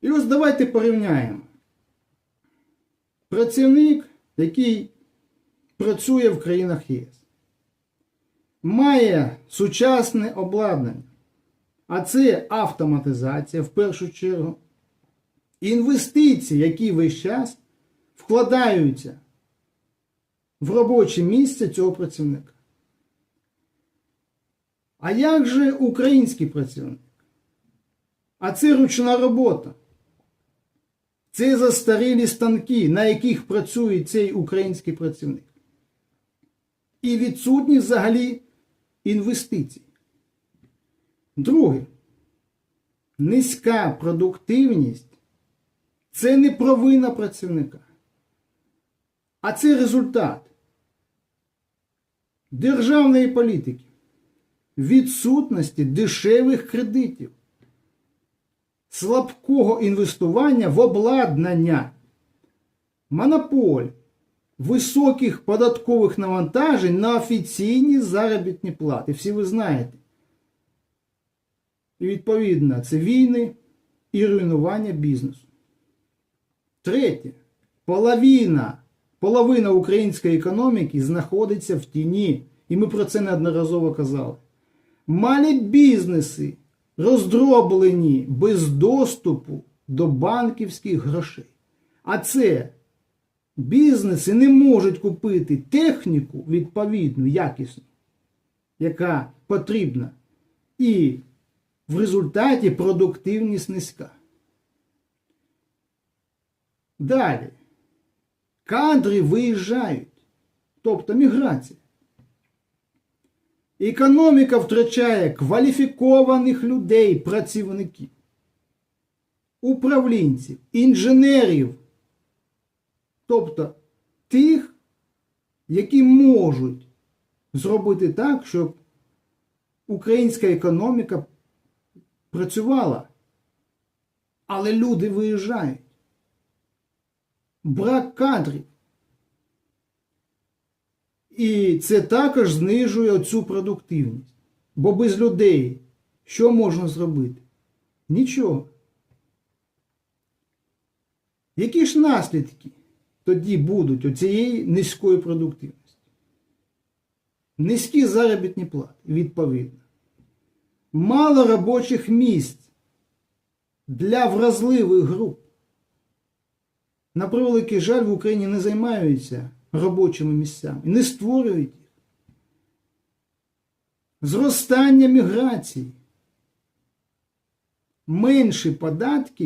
І ось давайте порівняємо. Працівник, який працює в країнах ЄС, має сучасне обладнання, а це автоматизація в першу чергу, інвестиції, які весь час вкладаються в робоче місце цього працівника. А як же український працівник? А це ручна робота. Це застарілі станки, на яких працює цей український працівник. І відсутність взагалі інвестицій. Друге, низька продуктивність це не провина працівника, а це результат державної політики, відсутності дешевих кредитів слабкого інвестування в обладнання, монополь, високих податкових навантажень на офіційні заробітні плати. Всі ви знаєте. І відповідно, це війни і руйнування бізнесу. Третє. Половина, половина української економіки знаходиться в тіні. І ми про це неодноразово казали. Малі бізнеси роздроблені без доступу до банківських грошей. А це бізнеси не можуть купити техніку відповідну, якісну, яка потрібна. І в результаті продуктивність низька. Далі. Кадри виїжджають, тобто міграція. Економіка втрачає кваліфікованих людей, працівників, управлінців, інженерів, тобто тих, які можуть зробити так, щоб українська економіка працювала. Але люди виїжджають. Брак кадрів. І це також знижує цю продуктивність. Бо без людей що можна зробити? Нічого. Які ж наслідки тоді будуть у цієї низької продуктивності? Низькі заробітні плати, відповідно. Мало робочих місць для вразливих груп. На превеликий жаль, в Україні не займаються робочими місцями, не створюють їх. Зростання міграції. Менше податків